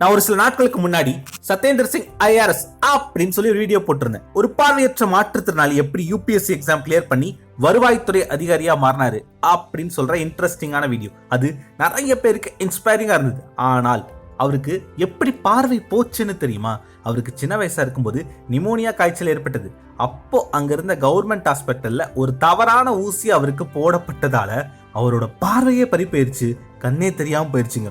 நான் ஒரு சில நாட்களுக்கு முன்னாடி சத்யேந்திர சிங் ஐஆர்எஸ் அப்படின்னு சொல்லி ஒரு வீடியோ போட்டிருந்தேன். ஒரு பார்வையற்ற மாற்றுத்திறனாளி எப்படி யூபிஎஸ்சி எக்ஸாம் கிளியர் பண்ணி வருவாய்த்துறை அதிகாரியா மாறினாரு அப்படின்னு சொல்ற இன்ட்ரெஸ்டிங்கான வீடியோ அது நிறைய பேருக்கு இன்ஸ்பைரிங்கா இருந்தது. ஆனால் அவருக்கு எப்படி பார்வை போச்சுன்னு தெரியுமா? அவருக்கு சின்ன வயசா இருக்கும்போது நிமோனியா காய்ச்சல் ஏற்பட்டது. அப்போ அங்கிருந்த கவர்மெண்ட் ஹாஸ்பிட்டல்ல ஒரு தவறான ஊசி அவருக்கு போடப்பட்டதால அவரோட பார்வையே பறி போயிருச்சு கண்ணே தெரியாம போயிருச்சுங்க.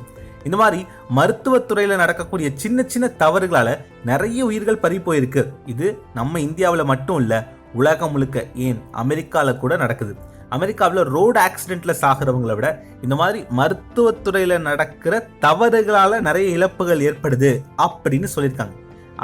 இந்த மாதிரி மருத்துவத்துறையில் நடக்கக்கூடிய சின்ன சின்ன தவறுகளால நிறைய உயிர்கள் பறி போயிருக்கு. இது நம்ம இந்தியாவில் மட்டும் இல்லை உலகம் முழுக்க ஏன் அமெரிக்காவில் கூட நடக்குது. அமெரிக்காவில் ரோடு ஆக்சிடென்ட்ல சாகிறவங்களை விட இந்த மாதிரி மருத்துவத்துறையில் நடக்கிற தவறுகளால நிறைய இழப்புகள் ஏற்படுது அப்படின்னு சொல்லியிருக்காங்க.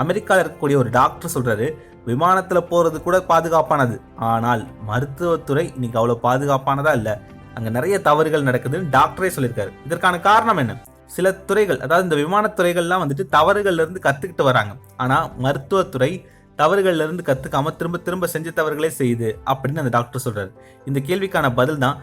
அமெரிக்காவில் இருக்கக்கூடிய ஒரு டாக்டர் சொல்றாரு விமானத்தில் போகிறது கூட பாதுகாப்பானது. ஆனால் மருத்துவத்துறை இன்னைக்கு அவ்வளோ பாதுகாப்பானதா இல்லை. அங்கே நிறைய தவறுகள் நடக்குதுன்னு டாக்டரே சொல்லியிருக்காரு. இதற்கான காரணம் என்ன? சில துறைகள் அதாவது இந்த விமானத்துறைகள்லாம் வந்துட்டு தவறுகள்லேருந்து கற்றுக்கிட்டு வராங்க. ஆனால் மருத்துவத்துறை தவறுகள்லேருந்து கற்றுக்காம திரும்ப திரும்ப செஞ்ச தவறுகளே செய்யுது அப்படின்னு அந்த டாக்டர் சொல்கிறார் இந்த கேள்விக்கான பதில் தான்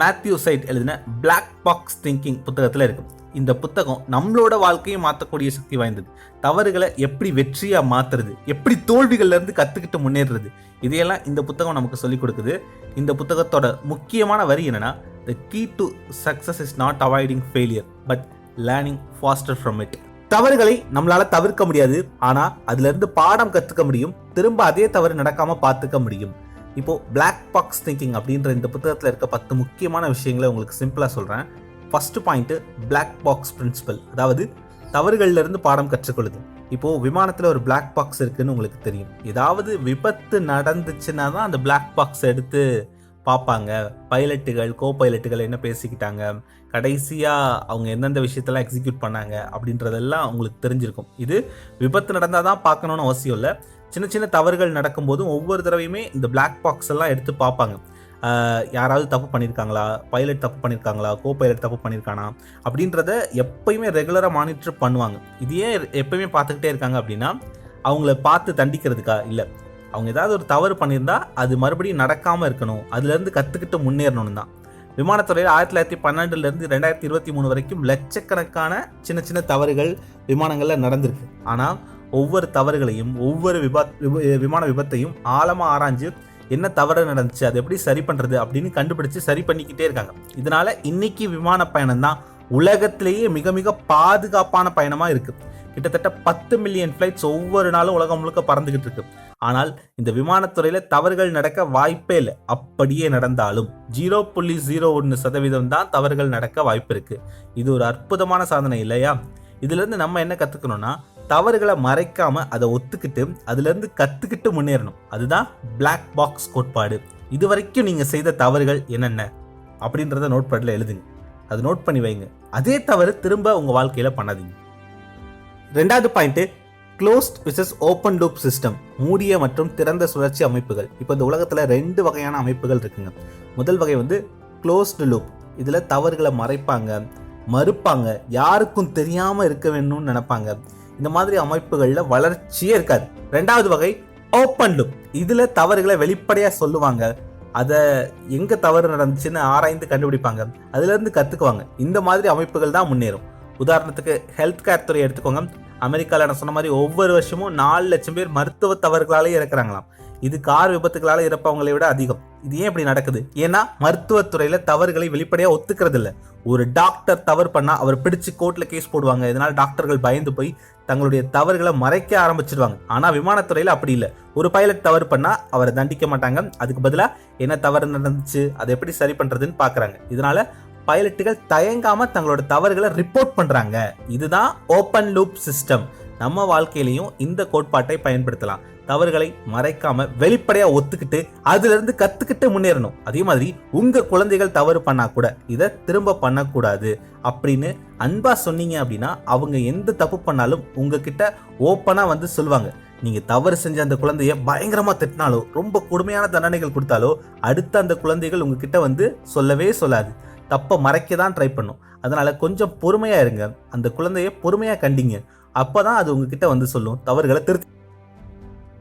மேத்யூ சைட் எழுதின பிளாக் பாக்ஸ் திங்கிங் புத்தகத்தில் இருக்குது இந்த புத்தகம் நம்மளோட வாழ்க்கையை மாற்றக்கூடிய சக்தி வாய்ந்தது. தவறுகளை எப்படி வெற்றியாக மாற்றுறது எப்படி தோல்விகள்லேருந்து கற்றுக்கிட்டு முன்னேறுறது இதையெல்லாம் இந்த புத்தகம் நமக்கு சொல்லிக் கொடுக்குது. இந்த புத்தகத்தோட முக்கியமான வரி என்னன்னா the key to success is not avoiding failure but learning faster from it தவறுகளை நம்மளால தவிர்க்க முடியாது. ஆனா அதுல இருந்து பாடம் கத்துக்க முடியும். திரும்ப அதே தவறு நடக்காம பார்த்துக்க முடியும். இப்போ பிளாக் பாக்ஸ் திங்கிங் அப்படின்ற இந்த புத்தகத்தில் இருக்க பத்து முக்கியமான விஷயங்களை உங்களுக்கு சிம்பிளாக சொல்கிறேன் first point black box principle அதாவது தவறுகள்லேருந்து பாடம் கற்றுக்கொள்ளுது. இப்போது விமானத்தில் ஒரு பிளாக் பாக்ஸ் இருக்குதுன்னு உங்களுக்கு தெரியும். ஏதாவது விபத்து நடந்துச்சுன்னா தான் அந்த பிளாக் பாக்ஸ் எடுத்து பார்ப்பாங்க. பைலட்டுகள் கோ பைலட்டுகள் என்ன பேசிக்கிட்டாங்க. கடைசியாக அவங்க எந்தெந்த விஷயத்தெல்லாம் எக்ஸிக்யூட் பண்ணாங்க அப்படின்றதெல்லாம் அவங்களுக்கு தெரிஞ்சிருக்கும். இது விபத்து நடந்தால் தான் பார்க்கணுன்னு அவசியம் இல்லை. சின்ன சின்ன தவறுகள் நடக்கும்போதும் ஒவ்வொரு தடவையுமே இந்த பிளாக் பாக்ஸ் எல்லாம் எடுத்து பார்ப்பாங்க. யாராவது தப்பு பண்ணியிருக்காங்களா பைலட் தப்பு பண்ணியிருக்காங்களா கோ பைலட் தப்பு பண்ணியிருக்கானா அப்படின்றத எப்பயுமே ரெகுலராக மானிட்டர் பண்ணுவாங்க. இது ஏன் எப்பயுமே பார்த்துக்கிட்டே இருக்காங்க அப்படின்னா அவங்கள பார்த்து தண்டிக்கிறதுக்கா? இல்லை. அவங்க ஏதாவது ஒரு தவறு பண்ணியிருந்தா அது மறுபடியும் நடக்காமல் இருக்கணும். அதுலேருந்து கற்றுக்கிட்டு முன்னேறணும் தான். விமானத்துறையில் ஆயிரத்தி தொள்ளாயிரத்தி பன்னெண்டுலேருந்து ரெண்டாயிரத்தி இருபத்தி மூணு வரைக்கும் லட்சக்கணக்கான சின்ன சின்ன தவறுகள் விமானங்களில் நடந்திருக்கு. ஆனால் ஒவ்வொரு தவறுகளையும் ஒவ்வொரு விபத் விமான விபத்தையும் ஆழமாக ஆராய்ஞ்சு என்ன தவறு நடந்துச்சு அதை எப்படி சரி பண்ணுறது அப்படின்னு கண்டுபிடிச்சு சரி பண்ணிக்கிட்டே இருக்காங்க. இதனால் இன்னைக்கு விமான பயணம் தான் உலகத்திலேயே மிக மிக பாதுகாப்பான பயணமாக இருக்குது கிட்டத்தட்ட பத்து மில்லியன் ஃப்ளைட்ஸ் ஒவ்வொரு நாளும் உலகம் முழுக்க பறந்துக்கிட்டு இருக்கு. ஆனால் இந்த விமானத்துறையில தவறுகள் நடக்க வாய்ப்பே இல்லை. அப்படியே நடந்தாலும் ஜீரோ புள்ளி ஜீரோ ஒன்று சதவீதம் தான் தவறுகள் நடக்க வாய்ப்பு இருக்கு இது ஒரு அற்புதமான சாதனை இல்லையா? இதுலேருந்து நம்ம என்ன கற்றுக்கணும்னா தவறுகளை மறைக்காம அதை ஒத்துக்கிட்டு அதுலேருந்து கற்றுக்கிட்டு முன்னேறணும். அதுதான் பிளாக் பாக்ஸ் கோட்பாடு. இது வரைக்கும் நீங்கள் செய்த தவறுகள் என்னென்ன? அப்படின்றத நோட் எழுதுங்க. அது நோட் பண்ணி வைங்க. அதே தவறு திரும்ப உங்கள் வாழ்க்கையில் பண்ணாதீங்க. ரெண்டாவது point closed versus open loop system மூடிய மற்றும் திறந்த சுழற்சி அமைப்புகள். இப்போ இந்த உலகத்தில் ரெண்டு வகையான அமைப்புகள் இருக்குங்க. முதல் வகை வந்து க்ளோஸ்டு லூப் இதில் தவறுகளை மறைப்பாங்க மறுப்பாங்க யாருக்கும் தெரியாமல் இருக்க வேணும்னு நினைப்பாங்க. இந்த மாதிரி அமைப்புகளில் வளர்ச்சியே இருக்காது. ரெண்டாவது வகை ஓப்பன் லூப் இதில் தவறுகளை வெளிப்படையாக சொல்லுவாங்க. அதை எங்கே தவறு நடந்துச்சுன்னு ஆராய்ந்து கண்டுபிடிப்பாங்க. அதுலேருந்து கற்றுக்குவாங்க இந்த மாதிரி அமைப்புகள் தான் முன்னேறும். உதாரணத்துக்கு ஹெல்த் கேர் துறை எடுத்துக்கோங்க. அமெரிக்காவில் நான் சொன்ன மாதிரி ஒவ்வொரு வருஷமும் நாலு லட்சம் பேர் மருத்துவ தவறுகளாலே இறக்குறாங்களாம். இது கார் விபத்துகளால் இறப்பவங்களை விட அதிகம். இது ஏன் இப்படி நடக்குது? ஏன்னா மருத்துவத்துறையில் தவறுகளை வெளிப்படையாக ஒத்துக்கிறது இல்லை ஒரு டாக்டர் தவறு பண்ணால் அவர் பிடிச்சு கோர்ட்டில் கேஸ் போடுவாங்க. இதனால் டாக்டர்கள் பயந்து போய் தங்களுடைய தவறுகளை மறைக்க ஆரம்பிச்சிடுவாங்க ஆனால் விமானத்துறையில் அப்படி இல்லை. ஒரு பைலட் தவறு பண்ணால் அவரை தண்டிக்க மாட்டாங்க. அதுக்கு பதிலாக என்ன தவறு நடந்துச்சு அதை எப்படி சரி பண்ணுறதுன்னு பார்க்குறாங்க இதனால பைலட்டுகள் தயங்காம தங்களோட தவறுகளை ரிப்போர்ட் பண்றாங்க. இதுதான் ஓப்பன் லூப் சிஸ்டம் நம்ம வாழ்க்கையிலையும் இந்த கோட்பாட்டை பயன்படுத்தலாம். தவறுகளை மறைக்காம வெளிப்படையா ஒத்துக்கிட்டு அதுல இருந்து கத்துக்கிட்டு முன்னேறணும். அதே மாதிரி உங்க குழந்தைகள் தவறு பண்ணா கூட இதை திரும்ப பண்ணக்கூடாது. அப்படின்னு அன்பா சொன்னீங்க அப்படின்னா அவங்க எந்த தப்பு பண்ணாலும் உங்ககிட்ட ஓப்பனா வந்து சொல்லுவாங்க. நீங்க தவறு செஞ்ச அந்த குழந்தைய பயங்கரமா திட்டினாலோ ரொம்ப கொடுமையான தண்டனைகள் கொடுத்தாலோ அடுத்த அந்த குழந்தைகள் உங்ககிட்ட வந்து சொல்லவே சொல்லாது. தப்பை மறைக்க தான் ட்ரை பண்ணும். அதனால் கொஞ்சம் பொறுமையாக இருங்க. அந்த குழந்தைய பொறுமையாக கண்டிங்க. அப்பதான் அது உங்ககிட்ட வந்து சொல்லும். தவறுகளை திருத்தி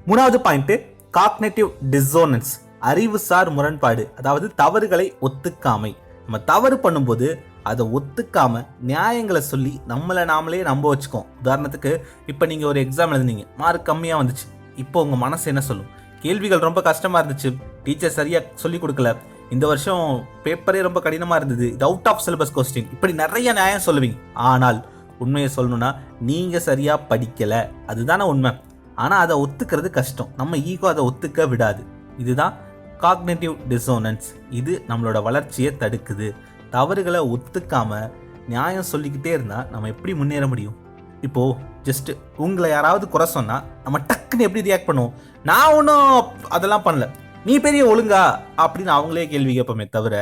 மூணாவது பாயிண்ட்டு காக்னேட்டிவ் டிசோனன்ஸ் அறிவுசார் முரண்பாடு அதாவது தவறுகளை ஒத்துக்காமை. நம்ம தவறு பண்ணும்போது அதை ஒத்துக்காம நியாயங்களை சொல்லி நம்மளை நாமளே நம்ப வச்சுக்கோம் உதாரணத்துக்கு இப்போ நீங்கள் ஒரு எக்ஸாம் எழுதுனீங்க. மார்க் கம்மியாக வந்துச்சு. இப்போ உங்கள் மனசு என்ன சொல்லும்? கேள்விகள் ரொம்ப கஷ்டமாக இருந்துச்சு. டீச்சர் சரியாக சொல்லிக் கொடுக்கல. இந்த வருஷம் பேப்பரே ரொம்ப கடினமாக இருந்தது. இது அவுட் ஆஃப் சிலபஸ் கொஸ்டின் இப்படி நிறைய நியாயம் சொல்லுவீங்க. ஆனால் உண்மையை சொல்லணும்னா நீங்கள் சரியாக படிக்கலை. அதுதானே உண்மை. ஆனால் அதை ஒத்துக்கிறது கஷ்டம். நம்ம ஈகோ அதை ஒத்துக்க விடாது. இதுதான் காக்னேட்டிவ் டிசோனன்ஸ் இது நம்மளோட வளர்ச்சியை தடுக்குது. தவறுகளை ஒத்துக்காம நியாயம் சொல்லிக்கிட்டே இருந்தால் நம்ம எப்படி முன்னேற முடியும்? இப்போது ஜஸ்ட் உங்களை யாராவது குறை சொன்னால் நம்ம டக்குன்னு எப்படி ரியாக்ட் பண்ணுவோம்? நான் ஒன்றும் அதெல்லாம் பண்ணல. நீ பெரிய ஒழுங்கா? அப்படின்னு அவங்களே கேள்வி கேட்போமே தவிர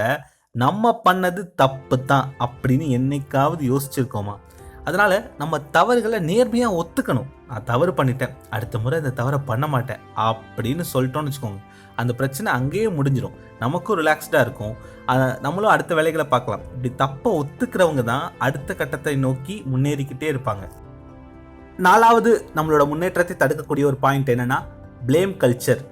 நம்ம பண்ணது தப்பு தான் அப்படின்னு என்னைக்காவது யோசிச்சிருக்கோமா? அதனால் நம்ம தவறுகளை நேர்மையாக ஒத்துக்கணும். நான் தவறு பண்ணிட்டேன். அடுத்த முறை இந்த தவறை பண்ண மாட்டேன் அப்படின்னு சொல்லிட்டோம்னு வச்சுக்கோங்க. அந்த பிரச்சனை அங்கேயே முடிஞ்சிடும் நமக்கும் ரிலாக்ஸ்டாக இருக்கும். நம்மளும் அடுத்த வேலைகளை பார்க்கலாம். இப்படி தப்பை ஒத்துக்கிறவங்க தான் அடுத்த கட்டத்தை நோக்கி முன்னேறிக்கிட்டே இருப்பாங்க. நாலாவது நம்மளோட முன்னேற்றத்தை தடுக்கக்கூடிய ஒரு பாயிண்ட் என்னென்னா ப்ளேம் கல்ச்சர்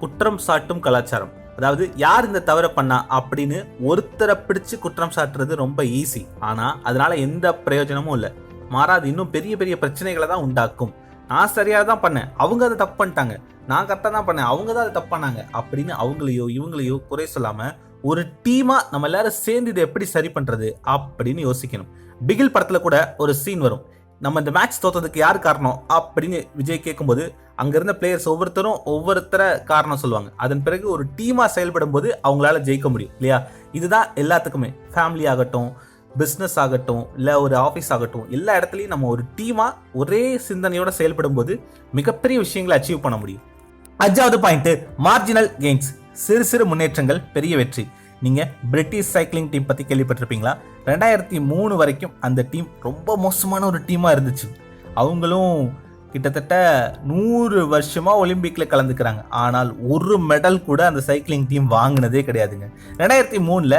குற்றம் சாட்டும் கலாச்சாரம். அதாவது யார் இந்த தவறை பண்ணா அப்படின்னு ஒருத்தரை பிடிச்சு குற்றம் சாட்டுறது ரொம்ப ஈஸி ஆனால் அதனால எந்த பிரயோஜனமும் இல்லை. மாறாது இன்னும் பெரிய பெரிய பிரச்சனைகளை தான் உண்டாக்கும். நான் சரியாக தான் பண்ணேன். அவங்க அதை தப்பு பண்ணிட்டாங்க. நான் கரெக்டாக தான் பண்ணேன். அவங்க தான் அதை தப்பு பண்ணாங்க. அப்படின்னு அவங்களையோ இவங்களையோ குறை சொல்லாமல் ஒரு டீமாக நம்ம எல்லாரும் சேர்ந்து இதை எப்படி சரி பண்ணுறது அப்படின்னு யோசிக்கணும். பிகில் படத்தில் கூட ஒரு சீன் வரும். நம்ம இந்த மேட்ச் தோத்ததுக்கு யார் காரணம் அப்படின்னு விஜய் கேட்கும்போது அங்கிருந்த பிளேயர்ஸ் ஒவ்வொருத்தரும் ஒவ்வொருத்தரை காரணம் சொல்லுவாங்க. அதன் பிறகு ஒரு டீமாக செயல்படும் போது அவங்களால ஜெயிக்க முடியும் இல்லையா? இதுதான் எல்லாத்துக்குமே. ஃபேமிலி ஆகட்டும் பிஸ்னஸ் ஆகட்டும் இல்லை ஒரு ஆஃபீஸ் ஆகட்டும் எல்லா இடத்துலையும் நம்ம ஒரு டீமாக ஒரே சிந்தனையோட செயல்படும் போது மிகப்பெரிய விஷயங்களை அச்சீவ் பண்ண முடியும். அஞ்சாவது பாயிண்ட்டு மார்ஜினல் கெயின்ஸ் சிறு சிறு முன்னேற்றங்கள் பெரிய வெற்றி. நீங்கள் பிரிட்டிஷ் சைக்கிளிங் டீம் பற்றி கேள்விப்பட்டிருப்பீங்களா? ரெண்டாயிரத்தி மூணு வரைக்கும் அந்த டீம் ரொம்ப மோசமான ஒரு டீமாக இருந்துச்சு. அவங்களும் கிட்டத்தட்ட நூறு வருஷமாக ஒலிம்பிக்கில் கலந்துக்கிறாங்க. ஆனால் ஒரு மெடல் கூட அந்த சைக்கிளிங் டீம் வாங்கினதே கிடையாதுங்க. ரெண்டாயிரத்தி மூணில்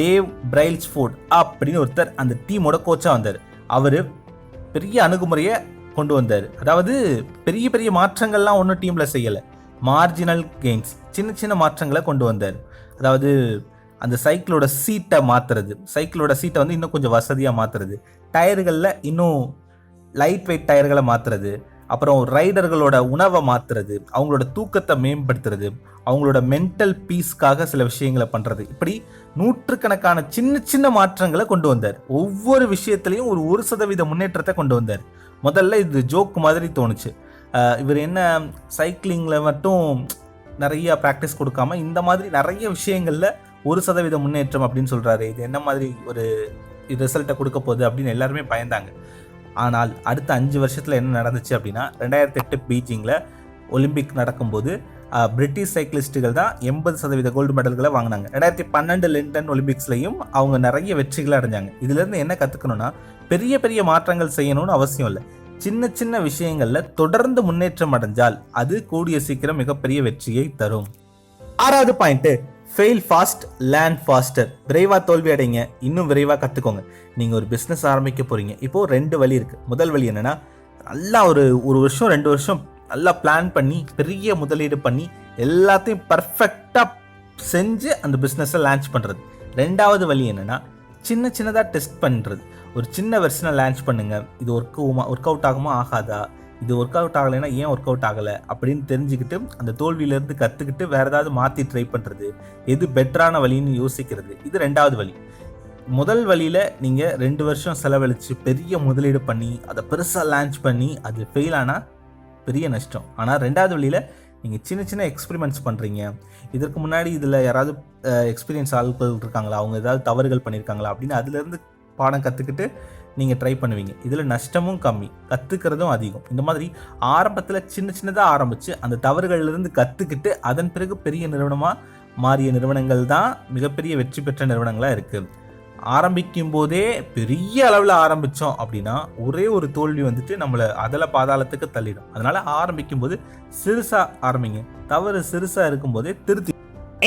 டேவ் பிரைல்ஸ் ஃபோர்ட் அப்படின்னு ஒருத்தர் அந்த டீமோட கோச்சாக வந்தார். அவர் பெரிய அணுகுமுறையை கொண்டு வந்தார். அதாவது பெரிய பெரிய மாற்றங்கள்லாம் ஒன்றும் டீமில் செய்யலை. மார்ஜினல் கெயின்ஸ் சின்ன சின்ன மாற்றங்களை கொண்டு வந்தார். அதாவது அந்த சைக்கிளோட சீட்டை மாற்றுறது சைக்கிளோட சீட்டை வந்து இன்னும் கொஞ்சம் வசதியாக மாற்றுறது டயர்களில் இன்னும் லைட் வெயிட் டயர்களை மாற்றுறது அப்புறம் ரைடர்களோட உணவை மாற்றுறது அவங்களோட தூக்கத்தை மேம்படுத்துறது அவங்களோட மென்டல் பீஸ்க்காக சில விஷயங்களை பண்ணுறது இப்படி நூற்றுக்கணக்கான சின்ன சின்ன மாற்றங்களை கொண்டு வந்தார். ஒவ்வொரு விஷயத்துலையும் ஒரு ஒரு சதவீத முன்னேற்றத்தை கொண்டு வந்தார். முதல்ல இது ஜோக் மாதிரி தோணுச்சு. இவர் என்ன சைக்கிளிங்கில் மட்டும் நிறைய ப்ராக்டிஸ் கொடுக்காம இந்த மாதிரி நிறைய விஷயங்களில் ஒரு சதவீத முன்னேற்றம் அப்படின்னு சொல்கிறாரு இது என்ன மாதிரி ஒரு ரிசல்ட்டை கொடுக்க போகுது அப்படின்னு எல்லாருமே பயந்தாங்க. ஆனால் அடுத்த அஞ்சு வருஷத்தில் என்ன நடந்துச்சு அப்படின்னா ரெண்டாயிரத்தி எட்டு பீஜிங்கில் ஒலிம்பிக் நடக்கும்போது பிரிட்டிஷ் சைக்கிளிஸ்ட்டுகள் தான் எண்பது சதவீத கோல்டு மெடல்களை வாங்கினாங்க. ரெண்டாயிரத்தி பன்னெண்டு லண்டன் ஒலிம்பிக்ஸ்லையும் அவங்க நிறைய வெற்றிகளை அடைஞ்சாங்க. இதுலேருந்து என்ன கற்றுக்கணும்னா பெரிய பெரிய மாற்றங்கள் செய்யணும்னு அவசியம் இல்லை. சின்ன சின்ன விஷயங்களில் தொடர்ந்து முன்னேற்றம் அடைஞ்சால் அது கூடிய சீக்கிரம் மிகப்பெரிய வெற்றியை தரும். ஆறாவது point fail fast learn faster விரைவாக தோல்வி அடைங்க. இன்னும் விரைவாக கற்றுக்கோங்க நீங்கள் ஒரு பிஸ்னஸ் ஆரம்பிக்க போகிறீங்க இப்போது ரெண்டு வழி இருக்குது முதல் வழி என்னன்னா நல்லா ஒரு ஒரு வருஷம் ரெண்டு வருஷம் நல்லா பிளான் பண்ணி பெரிய முதலீடு பண்ணி எல்லாத்தையும் பர்ஃபெக்டாக செஞ்சு அந்த பிஸ்னஸை லான்ச் பண்ணுறது ரெண்டாவது வழி என்னென்னா சின்ன சின்னதாக டெஸ்ட் பண்ணுறது ஒரு சின்ன வெர்ஷனை லான்ச் பண்ணுங்கள் இது ஒர்க் ஒர்க் அவுட் ஆகுமா ஆகாதா? இது ஒர்க் அவுட் ஆகலைன்னா ஏன் ஒர்க் அவுட் ஆகலை அப்படின்னு தெரிஞ்சுக்கிட்டு அந்த தோல்வியிலேருந்து கற்றுக்கிட்டு வேறு ஏதாவது மாற்றி ட்ரை பண்ணுறது எது பெட்டரான வழின்னு யோசிக்கிறது. இது ரெண்டாவது வழி. முதல் வழியில் நீங்கள் ரெண்டு வருஷம் செலவழித்து பெரிய முதலீடு பண்ணி அதை பெருசாக லான்ச் பண்ணி அது ஃபெயில் ஆனால் பெரிய நஷ்டம். ஆனால் ரெண்டாவது வழியில் நீங்கள் சின்ன சின்ன எக்ஸ்பெரிமெண்ட்ஸ் பண்ணுறீங்க இதற்கு முன்னாடி இதில் யாராவது எக்ஸ்பீரியன்ஸ் ஆட்கள் இருக்காங்களா? அவங்க ஏதாவது தவறுகள் பண்ணியிருக்காங்களா அப்படின்னு அதுலேருந்து பாடம் கற்றுக்கிட்டு நீங்கள் ட்ரை பண்ணுவீங்க. இதில் நஷ்டமும் கம்மி. கற்றுக்கிறதும் அதிகம். இந்த மாதிரி ஆரம்பத்தில் சின்ன சின்னதாக ஆரம்பித்து அந்த தவறுகள்லேருந்து கற்றுக்கிட்டு அதன் பிறகு பெரிய நிறுவனமாக மாறிய நிறுவனங்கள் தான் மிகப்பெரிய வெற்றி பெற்ற நிறுவனங்களாக இருக்குது ஆரம்பிக்கும் போதே பெரிய அளவில் ஆரம்பித்தோம் அப்படின்னா ஒரே ஒரு தோல்வி வந்துட்டு நம்மளை அதில் பாதாளத்துக்கு தள்ளிடும். அதனால் ஆரம்பிக்கும் போது சிறுசாக ஆரம்பிங்க. தவறு சிறுசாக இருக்கும்போதே திருத்தி.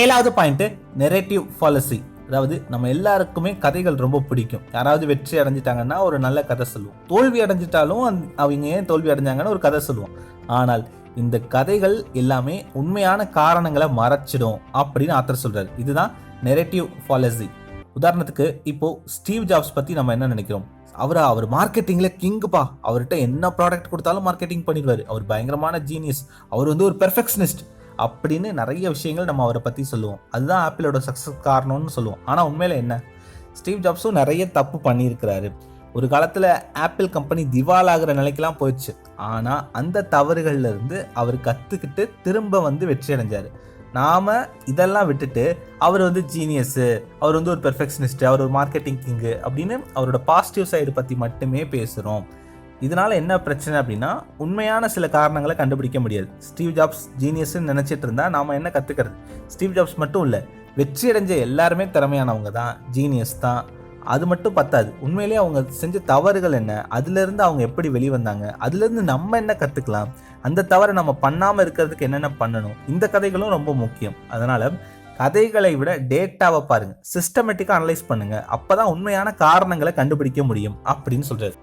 ஏழாவது பாயிண்ட்டு நெரேட்டிவ் பாலிசி அதாவது நம்ம எல்லாருக்குமே கதைகள் ரொம்ப பிடிக்கும். யாராவது வெற்றி அடைஞ்சிட்டாங்கன்னா ஒரு நல்ல கதை சொல்லுவோம். தோல்வி அடைஞ்சிட்டாலும் அவங்க ஏன் தோல்வி அடைஞ்சாங்கன்னு ஒரு கதை சொல்லுவோம். ஆனால் இந்த கதைகள் எல்லாமே உண்மையான காரணங்களை மறைச்சிடும் அப்படின்னு ஆத்தர் சொல்றாரு. இதுதான் நெரேட்டிவ் பாலிசி உதாரணத்துக்கு இப்போ ஸ்டீவ் ஜாப்ஸ் பத்தி நம்ம என்ன நினைக்கிறோம்? அவர் அவர் மார்க்கெட்டிங்கில் கிங்குப்பா. அவர்கிட்ட என்ன ப்ராடக்ட் கொடுத்தாலும் மார்க்கெட்டிங் பண்ணிடுவார். அவர் பயங்கரமான ஜீனியஸ் அவர் வந்து ஒரு பெர்ஃபெக்ஷனிஸ்ட் அப்படின்னு நிறைய விஷயங்கள் நம்ம அவரை பற்றி சொல்லுவோம். அதுதான் ஆப்பிளோட சக்ஸஸ் காரணம்னு சொல்லுவோம். ஆனால் உண்மையில் என்ன? ஸ்டீவ் ஜாப்ஸும் நிறைய தப்பு பண்ணியிருக்கிறாரு. ஒரு காலத்தில் ஆப்பிள் கம்பெனி திவாலாகிற நிலைக்கெல்லாம் போயிடுச்சு. ஆனால் அந்த தவறுகள்லேருந்து அவர் கற்றுக்கிட்டு திரும்ப வந்து வெற்றி அடைஞ்சார். நாம் இதெல்லாம் விட்டுட்டு அவர் வந்து ஜீனியஸு அவர் வந்து ஒரு பெர்ஃபெக்ஷனிஸ்ட் அவர் ஒரு மார்க்கெட்டிங் கிங்கு அப்படின்னு அவரோட பாசிட்டிவ் சைடு பற்றி மட்டுமே பேசுகிறோம் இதனால் என்ன பிரச்சனை அப்படின்னா உண்மையான சில காரணங்களை கண்டுபிடிக்க முடியாது. ஸ்டீவ் ஜாப்ஸ் ஜீனியஸ்ன்னு நினச்சிட்டு இருந்தால் நாம என்ன கற்றுக்கிறது ஸ்டீவ் ஜாப்ஸ் மட்டும் இல்லை வெற்றி அடைஞ்ச எல்லாருமே திறமையானவங்க தான். ஜீனியஸ் தான். அது மட்டும் பத்தாது. உண்மையிலேயே அவங்க செஞ்ச தவறுகள் என்ன? அதுலேருந்து அவங்க எப்படி வெளிவந்தாங்க? அதுலேருந்து நம்ம என்ன கற்றுக்கலாம் அந்த தவறை நம்ம பண்ணாமல் இருக்கிறதுக்கு என்னென்ன பண்ணணும்? இந்த கதைகளும் ரொம்ப முக்கியம். அதனால் கதைகளை விட டேட்டாவை பாருங்கள் சிஸ்டமேட்டிக்காக அனலைஸ் பண்ணுங்கள் அப்போ தான் உண்மையான காரணங்களை கண்டுபிடிக்க முடியும் அப்படின்னு சொல்கிறது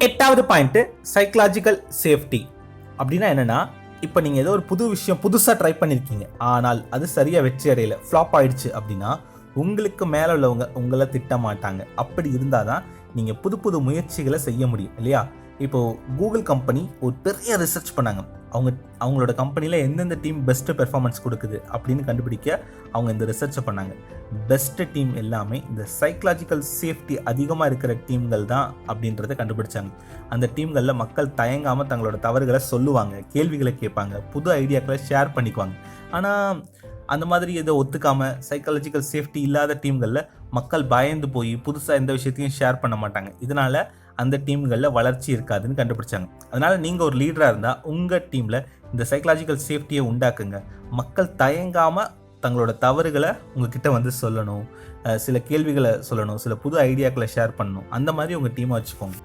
எட்டாவது பாயிண்ட்டு சைக்கலாஜிக்கல் சேஃப்டி அப்படின்னா என்னென்னா இப்போ நீங்கள் ஏதோ ஒரு புது விஷயம் புதுசாக ட்ரை பண்ணியிருக்கீங்க ஆனால் அது சரியாக வெற்றி அடையல ஃப்ளாப் ஆயிடுச்சு அப்படின்னா உங்களுக்கு மேலே உள்ளவங்க உங்களை திட்ட மாட்டாங்க. அப்படி இருந்தால் தான் நீங்கள் புது புது முயற்சிகளை செய்ய முடியும் இல்லையா? இப்போது கூகுள் கம்பெனி ஒரு பெரிய ரிசர்ச் பண்ணாங்க. அவங்க அவங்களோட கம்பெனியில் எந்தெந்த டீம் பெஸ்ட்டு பெர்ஃபார்மன்ஸ் கொடுக்குது அப்படின்னு கண்டுபிடிக்க அவங்க இந்த ரிசர்ச்சை பண்ணாங்க. பெஸ்ட்டு டீம் எல்லாமே இந்த சைக்கலாஜிக்கல் சேஃப்டி அதிகமாக இருக்கிற டீம்கள் தான் அப்படின்றத கண்டுபிடிச்சாங்க. அந்த டீம்களில் மக்கள் தயங்காமல் தங்களோட தவறுகளை சொல்லுவாங்க கேள்விகளை கேட்பாங்க புது ஐடியாக்களை ஷேர் பண்ணிக்குவாங்க. ஆனால் அந்த மாதிரி இதை ஒத்துக்காமல் சைக்காலஜிக்கல் சேஃப்டி இல்லாத டீம்களில் மக்கள் பயந்து போய் புதுசாக எந்த விஷயத்தையும் ஷேர் பண்ண மாட்டாங்க. இதனால் அந்த டீம்களில் வளர்ச்சி இருக்காதுன்னு கண்டுபிடிச்சாங்க. அதனால் நீங்கள் ஒரு லீடராக இருந்தால் உங்கள் டீமில் இந்த சைக்கலாஜிக்கல் சேஃப்டியை உண்டாக்குங்க. மக்கள் தயங்காமல் தங்களோட தவறுகளை உங்ககிட்ட வந்து சொல்லணும். சில கேள்விகளை சொல்லணும். சில புது ஐடியாக்களை ஷேர் பண்ணணும். அந்த மாதிரி உங்கள் டீமை வச்சுக்கோங்க.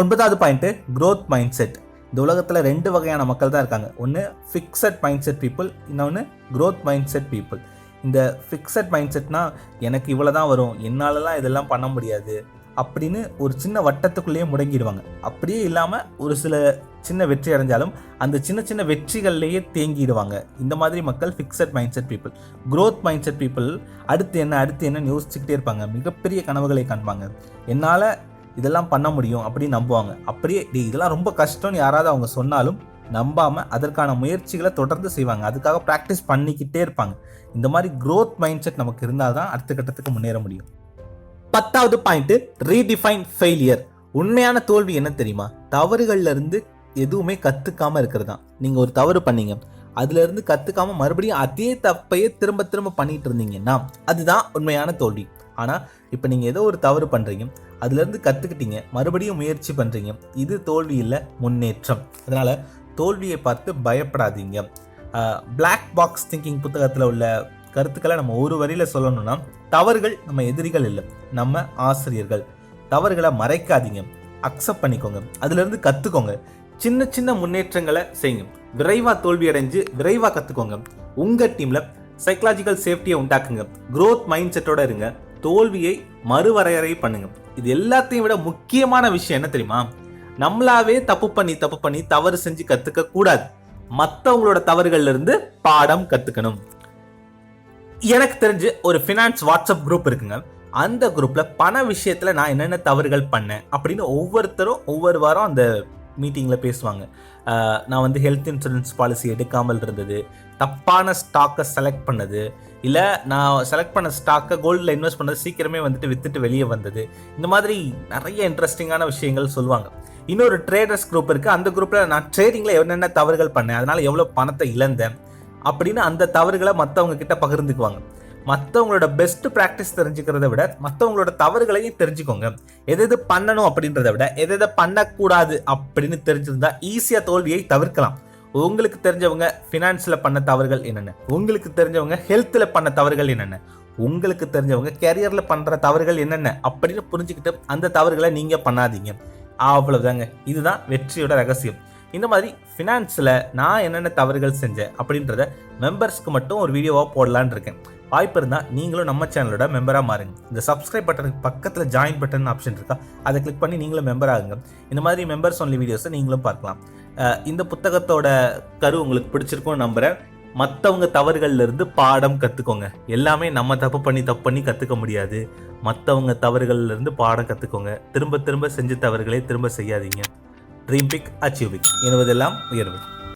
ஒன்பதாவது பாயிண்ட்டு க்ரோத் மைண்ட் செட் இந்த உலகத்தில் ரெண்டு வகையான மக்கள் தான் இருக்காங்க. ஒன்று ஃபிக்ஸட் மைண்ட் செட் பீப்புள் இன்னொன்று க்ரோத் மைண்ட் செட் பீப்புள் இந்த ஃபிக்ஸட் மைண்ட் செட்னால் எனக்கு இவ்வளோ தான் வரும். என்னாலலாம் இதெல்லாம் பண்ண முடியாது. அப்படின்னு ஒரு சின்ன வட்டத்துக்குள்ளேயே முடங்கிடுவாங்க. அப்படியே இல்லாமல் ஒரு சில சின்ன வெற்றி அடைஞ்சாலும் அந்த சின்ன சின்ன வெற்றிகள்லேயே தேங்கிடுவாங்க. இந்த மாதிரி மக்கள் fixed mind set people growth mind set people அடுத்து என்ன அடுத்து என்னன்னு யோசிச்சுக்கிட்டே இருப்பாங்க. மிகப்பெரிய கனவுகளை காண்பாங்க. என்னால் இதெல்லாம் பண்ண முடியும் அப்படின்னு நம்புவாங்க. அப்படியே டேய் இதெல்லாம் ரொம்ப கஷ்டம்னு யாராவது அவங்க சொன்னாலும் நம்பாமல் அதற்கான முயற்சிகளை தொடர்ந்து செய்வாங்க. அதுக்காக ப்ராக்டிஸ் பண்ணிக்கிட்டே இருப்பாங்க. இந்த மாதிரி க்ரோத் மைண்ட் செட் நமக்கு இருந்தால் தான் அடுத்த கட்டத்துக்கு முன்னேற முடியும். பத்தாவது பாயிண்ட் ரீடிஃபைன் ஃபெயிலியர் உண்மையான தோல்வி என்ன தெரியுமா? தவறுகள்ல இருந்து எதுவுமே கத்துக்காம இருக்கிறது தான் நீங்க ஒரு தவறு பண்ணீங்க. அதுல இருந்து கத்துக்காம மறுபடியும் அதே தப்பையே திரும்ப திரும்ப பண்ணிட்டு இருந்தீங்கன்னா அதுதான் உண்மையான தோல்வி. ஆனால் இப்போ நீங்கள் ஏதோ ஒரு தவறு பண்ணுறீங்க அதுலேருந்து கற்றுக்கிட்டீங்க மறுபடியும் முயற்சி பண்ணுறீங்க இது தோல்வி இல்லை முன்னேற்றம். அதனால் தோல்வியை பார்த்து பயப்படாதீங்க. பிளாக் பாக்ஸ் திங்கிங் புத்தகத்தில் உள்ள கருத்துக்களை நம்ம ஒரு வரியில் சொல்லணும்னா தவறுகள் நம்ம எதிரிகள் இல்லை நம்ம ஆசிரியர்கள். தவறுகளை மறைக்காதீங்க. அக்செப்ட் பண்ணிக்கோங்க. அதுலேருந்து கற்றுக்கோங்க சின்ன சின்ன முன்னேற்றங்களை செய்யுங்க. விரைவாக தோல்வி அடைஞ்சு விரைவாக கற்றுக்கோங்க உங்கள் டீமில் சைக்கலாஜிக்கல் சேஃப்டியை உண்டாக்குங்க. க்ரோத் மைண்ட் செட்டோட இருங்க. தோல்வியை மறுவரையறை பண்ணுங்க. இது எல்லாத்தையும் விட முக்கியமான விஷயம் என்ன தெரியுமா? நம்மளாவே தப்பு பண்ணி தப்பு பண்ணி தவறு செஞ்சு கத்துக்க கூடாது. மற்றவங்களோட தவறுகள்ல இருந்து பாடம் கத்துக்கணும். எனக்கு தெரிஞ்சு ஒரு ஃபினான்ஸ் வாட்ஸ்அப் குரூப் இருக்குங்க. அந்த குரூப்பில் பண விஷயத்தில் நான் என்னென்ன தவறுகள் பண்ணேன் அப்படின்னு ஒவ்வொருத்தரும் ஒவ்வொரு வாரம் அந்த மீட்டிங்கில் பேசுவாங்க. நான் வந்து ஹெல்த் இன்சூரன்ஸ் பாலிசி எடுக்காமல் இருந்தது தப்பான ஸ்டாக்கை செலக்ட் பண்ணது இல்லை நான் செலக்ட் பண்ண ஸ்டாக்கை கோல்டில் இன்வெஸ்ட் பண்ணது சீக்கிரமே வந்துட்டு வித்துட்டு வெளியே வந்தது. இந்த மாதிரி நிறைய இன்ட்ரெஸ்டிங்கான விஷயங்கள் சொல்லுவாங்க. இன்னொரு ட்ரேடர்ஸ் குரூப் இருக்குது அந்த குரூப்பில் நான் ட்ரேடிங்கில் என்னென்ன தவறுகள் பண்ணேன் அதனால் எவ்வளோ பணத்தை இழந்தேன் அப்படின்னு அந்த தவறுகளை மற்றவங்க கிட்ட பகிர்ந்துக்குவாங்க. மற்றவங்களோட பெஸ்ட் ப்ராக்டிஸ் தெரிஞ்சுக்கிறத விட மற்றவங்களோட தவறுகளையும் தெரிஞ்சுக்கோங்க. எது எது பண்ணணும் அப்படின்றத விட எது எதை பண்ணக்கூடாது அப்படின்னு தெரிஞ்சிருந்தா ஈஸியாக தோல்வியை தவிர்க்கலாம். உங்களுக்கு தெரிஞ்சவங்க ஃபினான்ஸில் பண்ண தவறுகள் என்னென்ன? உங்களுக்கு தெரிஞ்சவங்க ஹெல்த்தில் பண்ண தவறுகள் என்னென்ன? உங்களுக்கு தெரிஞ்சவங்க கெரியரில் பண்ணுற தவறுகள் என்னென்ன? அப்படின்னு புரிஞ்சுக்கிட்டு அந்த தவறுகளை நீங்கள் பண்ணாதீங்க. அவ்வளோதாங்க இதுதான் வெற்றியோட ரகசியம். இந்த மாதிரி ஃபினான்ஸில் நான் என்னென்ன தவறுகள் செஞ்சேன் அப்படின்றத மெம்பர்ஸ்க்கு மட்டும் ஒரு வீடியோவாக போடலான்னு இருக்கேன். வாய்ப்பு இருந்தால் நீங்களும் நம்ம சேனலோட மெம்பராக மாறுங்க. இந்த சப்ஸ்கிரைப் பட்டனுக்கு பக்கத்தில் ஜாயின் பட்டன் ஆப்ஷன் இருக்கா அதை கிளிக் பண்ணி நீங்களும் மெம்பர் ஆகுங்க. இந்த மாதிரி மெம்பர்ஸ் ஒன்லி வீடியோஸை நீங்களும் பார்க்கலாம். இந்த புத்தகத்தோட கரு உங்களுக்கு பிடிச்சிருக்கும்னு நம்புகிறேன் மற்றவங்க தவறுகள்லேருந்து பாடம் கற்றுக்கோங்க எல்லாமே நம்ம தப்பு பண்ணி தப்பு பண்ணி கற்றுக்க முடியாது. மற்றவங்க தவறுகள்லேருந்து பாடம் கற்றுக்கோங்க திரும்ப திரும்ப செஞ்ச தவறுகளே திரும்ப செய்யாதீங்க. ட்ரீம் பிக் அச்சீவ் பிக் என்பதெல்லாம் உயர்வு.